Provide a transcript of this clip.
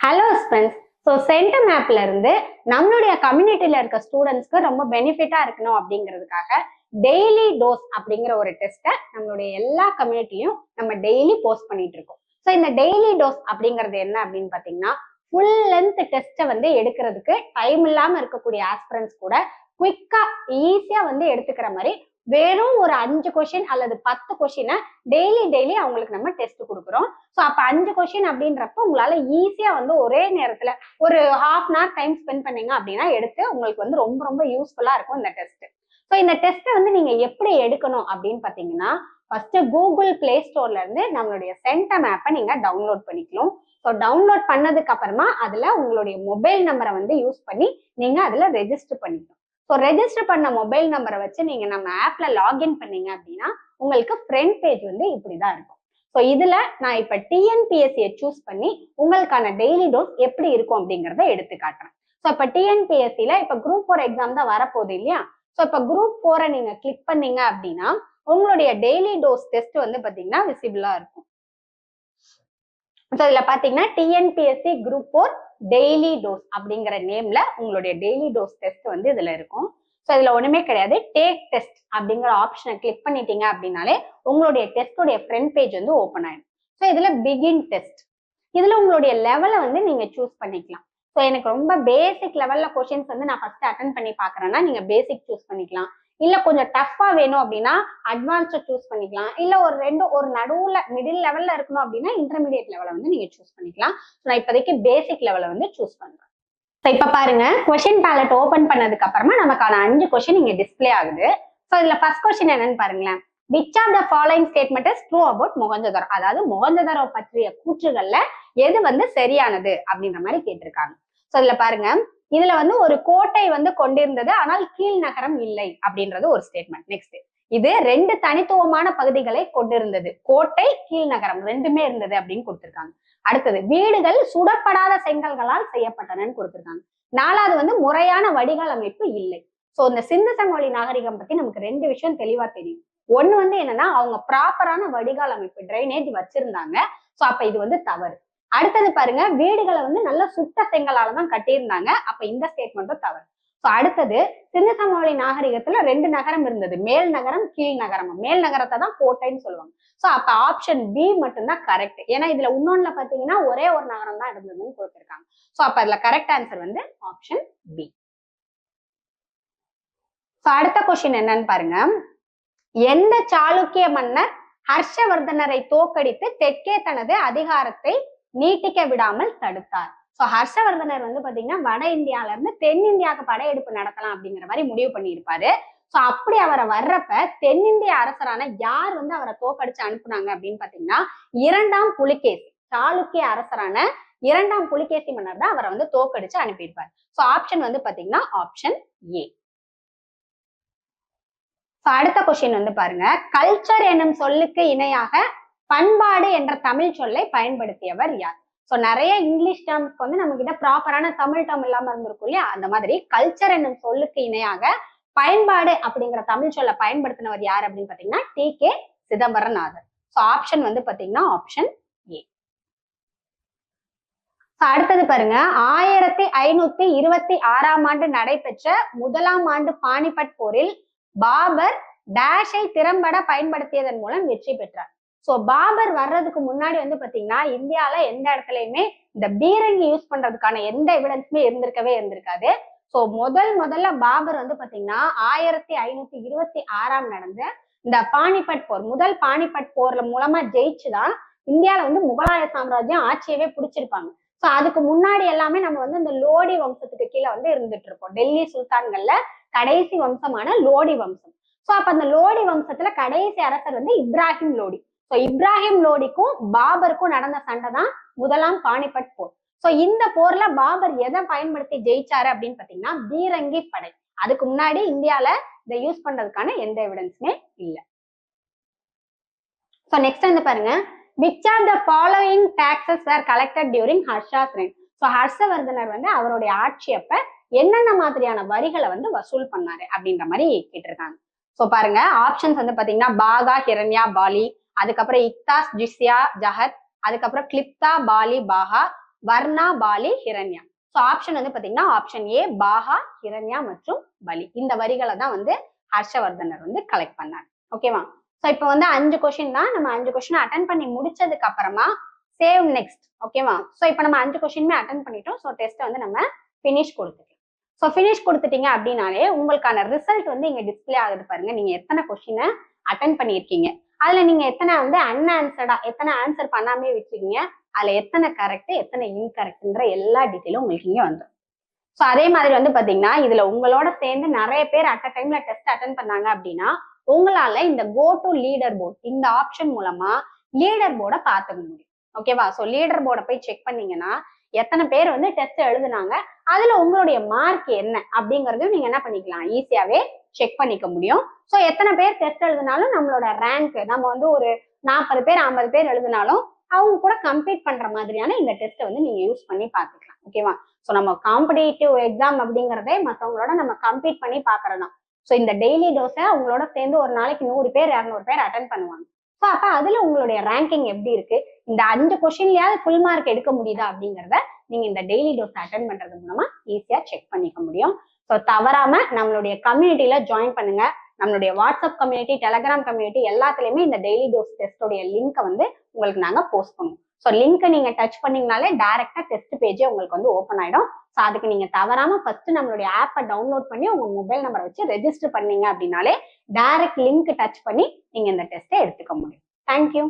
Hello friends so centum ஆப்ல இருந்து நம்மளுடைய கம்யூனிட்டியில இருக்க ஸ்டூடெண்ட்ஸ்க்கு ரொம்ப பெனிஃபிட்டா இருக்கணும் அப்படிங்கிறதுக்காக டெய்லி டோஸ் அப்படிங்கிற ஒரு டெஸ்ட்டை நம்மளுடைய எல்லா கம்யூனிட்டியும் நம்ம டெய்லி போஸ்ட் பண்ணிட்டு இருக்கோம். ஸோ இந்த டெய்லி டோஸ் அப்படிங்கிறது என்ன அப்படின்னு பார்த்தீங்கன்னா ஃபுல் லென்த் டெஸ்ட்டை வந்து எடுக்கிறதுக்கு டைம் இல்லாமல் இருக்கக்கூடிய ஆஸ்பிரன்ஸ் கூட குயிக்கா ஈஸியா வந்து எடுத்துக்கிற மாதிரி வெறும் ஒரு அஞ்சு கொஷின் அல்லது பத்து கொஷினை டெய்லி டெய்லி அவங்களுக்கு நம்ம டெஸ்ட் கொடுக்குறோம். ஸோ அப்போ அஞ்சு கொஷின் அப்படின்றப்ப உங்களால ஈஸியா வந்து ஒரே நேரத்துல ஒரு half an hour time spend பண்ணீங்க அப்படின்னா எடுத்து உங்களுக்கு வந்து ரொம்ப ரொம்ப யூஸ்ஃபுல்லா இருக்கும் இந்த டெஸ்ட் ஸோ இந்த டெஸ்ட்டை வந்து நீங்க எப்படி எடுக்கணும் அப்படின்னு பார்த்தீங்கன்னா ஃபர்ஸ்ட் கூகுள் பிளே ஸ்டோர்ல இருந்து நம்மளுடைய சென்டம் ஆப்பை நீங்க டவுன்லோட் பண்ணிக்கலாம். ஸோ டவுன்லோட் பண்ணதுக்கு அப்புறமா அதுல உங்களுடைய மொபைல் நம்பரை வந்து யூஸ் பண்ணி நீங்க அதுல ரெஜிஸ்டர் பண்ணிக்கணும் ஸோ ரெஜிஸ்டர் பண்ண மொபைல் நம்பரை வச்சு நீங்க நம்ம ஆப்ல லாகின் பண்ணீங்க அப்படின்னா உங்களுக்கு ஃப்ரண்ட் பேஜ் வந்து இப்படிதான் இருக்கும். ஸோ இதுல நான் இப்ப டிஎன்பிஎஸ்சியை சூஸ் பண்ணி உங்களுக்கான டெய்லி டோஸ் எப்படி இருக்கும் அப்படிங்கிறத எடுத்து காட்டுறேன் ஸோ இப்போ டிஎன்பிஎஸ்சியில இப்ப குரூப் ஃபோர் எக்ஸாம் தான் வரப்போகுது இல்லையா? ஸோ இப்போ குரூப் ஃபோரை நீங்க கிளிக் பண்ணீங்க அப்படின்னா உங்களுடைய டெய்லி டோஸ் டெஸ்ட் வந்து பாத்தீங்கன்னா விசிபிளா இருக்கும். ஸோ இதுல பாத்தீங்கன்னா TNPSC group four daily dose அப்படிங்கிற நேம்ல உங்களுடைய டெய்லி டோஸ் டெஸ்ட் வந்து இதுல இருக்கும். ஸோ இதுல ஒண்ணுமே கிடையாது. டேக் டெஸ்ட் அப்படிங்கிற ஆப்ஷனை கிளிக் பண்ணிட்டீங்க அப்படின்னாலே உங்களுடைய டெஸ்டோடைய ஃப்ரண்ட் பேஜ் வந்து ஓப்பன் ஆயிடும். ஸோ இதுல பிகின் டெஸ்ட் இதுல உங்களுடைய லெவலை வந்து நீங்க சூஸ் பண்ணிக்கலாம். ஸோ எனக்கு ரொம்ப பேசிக் லெவல்ல கொஷின்ஸ் வந்து நான் ஃபர்ஸ்ட் அட்டன் பண்ணி பாக்குறேன்னா நீங்க பேசிக் சூஸ் பண்ணிக்கலாம். இல்ல கொஞ்சம் டஃப்பா வேணும் அப்படின்னா அட்வான்ஸ்ட சூஸ் பண்ணிக்கலாம். இல்ல ஒரு ரெண்டு ஒரு நடுவுல மிடில் லெவல்ல இருக்கணும் அப்படின்னா இன்டர்மீடியட் லெவலை வந்து நீங்க சூஸ் பண்ணிக்கலாம். நான் இப்போதைக்கு பேசிக் லெவலை வந்து சூஸ் பண்றேன். ஸோ இப்போ பாருங்க கொஷின் பேலட் ஓபன் பண்ணதுக்கு அப்புறமா நமக்கான அஞ்சு கொஷின் இங்க டிஸ்ப்ளே ஆகுது. ஸோ இதுல ஃபர்ஸ்ட் கொஸ்டின் என்னன்னு பாருங்களேன். Which of the following statement is true about Mohenjodaro? அதாவது மொகஞ்சதரோ பற்றிய கூற்றுகள்ல எது வந்து சரியானது அப்படின்ற மாதிரி கேட்டிருக்காங்க. ஸோ இதுல பாருங்க இதுல வந்து ஒரு கோட்டை வந்து கொண்டிருந்தது ஆனால் கீழ் நகரம் இல்லை அப்படின்றது ஒரு ஸ்டேட்மெண்ட் நெக்ஸ்ட் இது ரெண்டு தனித்துவமான பகுதிகளை கொண்டிருந்தது. கோட்டை கீழ் நகரம் ரெண்டுமே இருந்தது அப்படின்னு கொடுத்திருக்காங்க. அடுத்தது வீடுகள் சுடப்படாத செங்கல்களால் செய்யப்பட்டனன்னு கொடுத்திருக்காங்க. நாலாவது வந்து முறையான வடிகால் அமைப்பு இல்லை. சோ இந்த சிந்து சமவெளி நாகரிகம் பத்தி நமக்கு ரெண்டு விஷயம் தெளிவா தெரியும். ஒண்ணு வந்து என்னன்னா அவங்க ப்ராப்பரான வடிகால் அமைப்பு ட்ரைனேஜ் வச்சிருந்தாங்க. சோ அப்ப இது வந்து தவறு. அடுத்தது பாருங்க வீடுகளை வந்து நல்ல சுட்ட செங்கலால தான் கட்டியிருந்தாங்க. அப்ப இந்த ஸ்டேட்மெண்ட்டும் தவறு. ஸோ அடுத்தது சிந்து சமவெளி நாகரிகத்துல ரெண்டு நகரம் இருந்தது. மேல் நகரம் கீழ் நகரம். மேல் நகரத்தை தான் கோட்டைன்னு சொல்லுவாங்க. ஸோ அப்ப ஆப்ஷன் பி மட்டும்தான் கரெக்ட் ஏன்னா இதுல இன்னொன்னுல பாத்தீங்கன்னா ஒரே ஒரு நகரம் தான் இருந்ததுன்னு கொடுத்துருக்காங்க. ஸோ அப்ப அதுல கரெக்ட் ஆன்சர் வந்து ஆப்ஷன் பி ஸோ அடுத்த கொஸ்டின் என்னன்னு பாருங்க. எந்த சாளுக்கிய மன்னர் ஹர்ஷவர்தனரை தோக்கடித்து தெற்கே தனது அதிகாரத்தை நீட்டிக்க விடாமல் தடுத்தார். சோ ஹர்ஷவர்தனர் வந்து பாத்தீங்கன்னா வட இந்தியால இருந்து தென்னிந்தியாவுக்கு படையெடுப்பு நடத்தலாம் அப்படிங்கிற மாதிரி முடிவு பண்ணியிருப்பாரு. சோ அப்படி அவரை வர்றப்ப தென்னிந்திய அரசரான யார் வந்து அவரை தோக்கடிச்சு அனுப்புனாங்க அப்படின்னு பாத்தீங்கன்னா இரண்டாம் புலிகேசி சாளுக்கிய அரசரான இரண்டாம் புலிகேசி மன்னர் தான் அவரை வந்து தோக்கடிச்சு அனுப்பியிருப்பார். ஸோ ஆப்ஷன் வந்து பாத்தீங்கன்னா ஆப்ஷன் ஏ அடுத்த கொஸ்டின் வந்து பாருங்க. கல்ச்சர் என்னும் சொல்லுக்கு இணையாக பண்பாடு என்ற தமிழ் சொல்லை பயன்படுத்தியவர் யார்? ஸோ நிறைய இங்கிலீஷ் டேர்ம்ஸ்க்கு வந்து நம்ம கிட்ட ப்ராப்பரான தமிழ் டேர்ம் இல்லாம இருந்திருக்கும் இல்லையா? அந்த மாதிரி கல்ச்சர் என்னும் சொல்லுக்கு இணையாக பயன்பாடு அப்படிங்கிற தமிழ் சொல்ல பயன்படுத்தினவர் யார் அப்படின்னு பாத்தீங்கன்னா T K Chidambaranathar. So option வந்து பாத்தீங்கன்னா ஆப்ஷன் ஏ அடுத்தது பாருங்க. ஆயிரத்தி ஐநூத்தி இருபத்தி ஆறாம் ஆண்டு நடைபெற்ற முதலாம் ஆண்டு பானிபட் போரில் பாபர் டேஷை திறம்பட பயன்படுத்தியதன் மூலம் வெற்றி பெற்றார். சோ பாபர் வர்றதுக்கு முன்னாடி வந்து பாத்தீங்கன்னா இந்தியால எந்த இடத்துலயுமே இந்த பீரங்கி யூஸ் பண்றதுக்கான எந்த எவிடன்ஸுமே இருந்திருக்கவே இருந்திருக்காது. சோ முதல் முதல்ல பாபர் வந்து பாத்தீங்கன்னா ஆயிரத்தி ஐநூத்தி இருபத்தி ஆறாம் நடந்த இந்த பானிபட் போர் முதல் பானிபட் போர்ல மூலமா ஜெயிச்சுதான் இந்தியால வந்து முகலாய சாம்ராஜ்யம் ஆட்சியவே பிடிச்சிருப்பாங்க. சோ அதுக்கு முன்னாடி எல்லாமே நம்ம வந்து இந்த லோடி வம்சத்துக்கு கீழே வந்து இருந்துட்டு இருப்போம். டெல்லி சுல்தான்கள்ல கடைசி வம்சமான லோடி வம்சம். சோ அப்ப அந்த லோடி வம்சத்துல கடைசி அரசர் வந்து இப்ராஹிம் லோடி. ஸோ இப்ராஹிம் லோடிக்கும் பாபருக்கும் நடந்த சண்டை தான் முதலாம் பானிபட் போர். ஸோ இந்த போர்ல பாபர் எதை பயன்படுத்தி ஜெயிச்சாரு அப்படின்னு பாத்தீங்கன்னா பீரங்கி படை. அதுக்கு முன்னாடி இந்தியால இதை யூஸ் பண்றதுக்கான எந்த எவிடன்ஸுமே இல்லை. ஸோ நெக்ஸ்ட் வந்து பாருங்க. Which are the following taxes were collected during Harsha's so ஹர்ஷவர்தனர் வந்து அவருடைய ஆட்சி அப்ப என்னென்ன மாதிரியான வரிகளை வந்து வசூல் பண்ணாரு அப்படின்ற மாதிரி கேட்டிருக்காங்க. ஸோ பாருங்க. ஆப்ஷன்ஸ் வந்து பாத்தீங்கன்னா பாகா ஹிரண்யா பாலி அதுக்கப்புறம் இக்தாஸ் ஜிஸ்யா ஜஹத் அதுக்கப்புறம் கிளிப்தா பாலி பாஹா வர்ணா பாலி ஹிரண்யா. ஸோ ஆப்ஷன் வந்து பாத்தீங்கன்னா ஆப்ஷன் ஏ பாகா ஹிரண்யா மற்றும் பலி. இந்த வரிகளை தான் வந்து ஹர்ஷவர்தனர் வந்து கலெக்ட் பண்ணார். ஓகேவா ஸோ இப்போ வந்து அஞ்சு கொஷின் தான். நம்ம அஞ்சு கொஸ்டின் அட்டன் பண்ணி முடிச்சதுக்கு அப்புறமா சேவ் நெக்ஸ்ட் ஓகேவா ஸோ இப்போ நம்ம அஞ்சு கொஷினுமே அட்டன் பண்ணிட்டோம். ஸோ டெஸ்ட்டை வந்து நம்ம ஃபினிஷ் கொடுத்துக்கலாம். ஸோ ஃபினிஷ் கொடுத்துட்டீங்க அப்படின்னாலே உங்களுக்கான ரிசல்ட் வந்து இங்க டிஸ்பிளே ஆகுது பாருங்க. நீங்க எத்தனை கொஸ்டினை அட்டன் பண்ணியிருக்கீங்க? அதுல நீங்க எத்தனை வந்து அன்ஆன்சர்டா எத்தனை ஆன்சர் பண்ணாமே வச்சிருக்கீங்க அதுல எத்தனை கரெக்ட் எத்தனை இன்கரெக்ட்ன்ற எல்லா டீட்டெயிலும் உங்களுக்கு இங்கே வந்துடும் ஸோ அதே மாதிரி வந்து பாத்தீங்கன்னா இதுல உங்களோட சேர்ந்து நிறைய பேர் அட் அ டைம்ல டெஸ்ட் அட்டன் பண்ணாங்க அப்படின்னா உங்களால இந்த கோ டு லீடர் போர்ட் இந்த ஆப்ஷன் மூலமா லீடர் போர்டை பார்த்துக்க முடியும். ஓகேவா ஸோ லீடர் போர்டை போய் செக் பண்ணீங்கன்னா எத்தனை பேர் வந்து டெஸ்ட் எழுதுனாங்க அதுல உங்களுடைய மார்க் என்ன அப்படிங்கறதையும் நீங்க என்ன பண்ணிக்கலாம் ஈஸியாவே செக் பண்ணிக்க முடியும். ஸோ எத்தனை பேர் டெஸ்ட் எழுதினாலும் நம்மளோட ரேங்க் நம்ம வந்து ஒரு நாற்பது பேர் ஐம்பது பேர் எழுதினாலும் அவங்க கூட கம்பீட் பண்ற மாதிரியான இந்த டெஸ்ட்டை வந்து நீங்க யூஸ் பண்ணி பார்த்துக்கலாம். ஓகேவா ஸோ நம்ம காம்படிட்டிவ் எக்ஸாம் அப்படிங்கிறதே மற்றவங்களோட நம்ம கம்பீட் பண்ணி பார்க்கறது ஸோ இந்த டெய்லி டோஸை அவங்களோட சேர்ந்து ஒரு நாளைக்கு நூறு பேர் இரநூறு பேர் அட்டன் பண்ணுவாங்க. ஸோ அப்போ அதுல உங்களுடைய ரேங்கிங் எப்படி இருக்கு? இந்த அஞ்சு கொஸ்டின்லயாவது ஃபுல் மார்க் எடுக்க முடியுதா அப்படிங்கிறத நீங்க இந்த டெய்லி டோஸ் அட்டன் பண்றது மூலமா ஈஸியா செக் பண்ணிக்க முடியும். ஸோ தவறாம நம்மளுடைய கம்யூனிட்டியில ஜாயின் பண்ணுங்க. நம்மளுடைய வாட்ஸ்அப் கம்யூனிட்டி டெலகிராம் கம்யூனிட்டி எல்லாத்துலயுமே இந்த டெய்லி டோஸ் டெஸ்டோடைய லிங்கை வந்து உங்களுக்கு நாங்க போஸ்ட் பண்ணுவோம். ஸோ லிங்கை நீங்க டச் பண்ணீங்கனாலே டைரக்டா டெஸ்ட் பேஜே உங்களுக்கு வந்து ஓப்பன் ஆயிடும். ஸோ அதுக்கு நீங்க தவறாம ஃபர்ஸ்ட் நம்மளுடைய ஆப்பை டவுன்லோட் பண்ணி உங்க மொபைல் நம்பரை வச்சு ரெஜிஸ்டர் பண்ணீங்க அப்படின்னாலே டைரக்ட் லிங்க் டச் பண்ணி நீங்க இந்த டெஸ்ட்டை எடுத்துக்க முடியும். தேங்க்யூ